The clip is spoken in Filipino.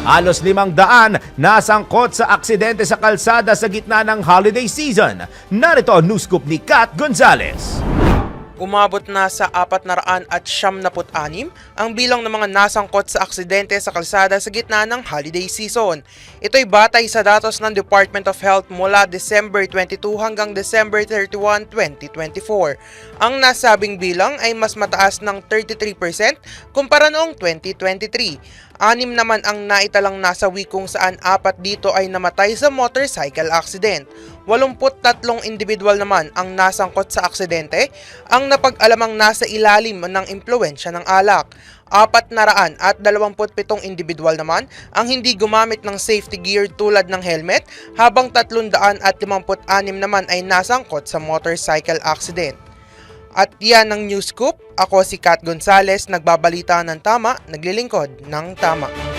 Halos limang daan nasangkot sa aksidente sa kalsada sa gitna ng holiday season. Narito ang news scoop ni Kat Gonzalez. Umabot na sa 400 at siyam na anim ang bilang ng mga nasangkot sa aksidente sa kalsada sa gitna ng holiday season. Ito'y batay sa datos ng Department of Health mula December 22 hanggang December 31, 2024. Ang nasabing bilang ay mas mataas ng 33% kumpara noong 2023. Anim naman ang naitalang nasawi kung saan apat dito ay namatay sa motorcycle accident. 83 individual naman ang nasangkot sa aksidente ang napag-alamang nasa ilalim ng impluensya ng alak. Apat na raan at 27 individual naman ang hindi gumamit ng safety gear tulad ng helmet habang 356 naman ay nasangkot sa motorcycle accident. At yan ang News Scoop. Ako si Kat Gonzales, nagbabalita ng tama, naglilingkod ng tama.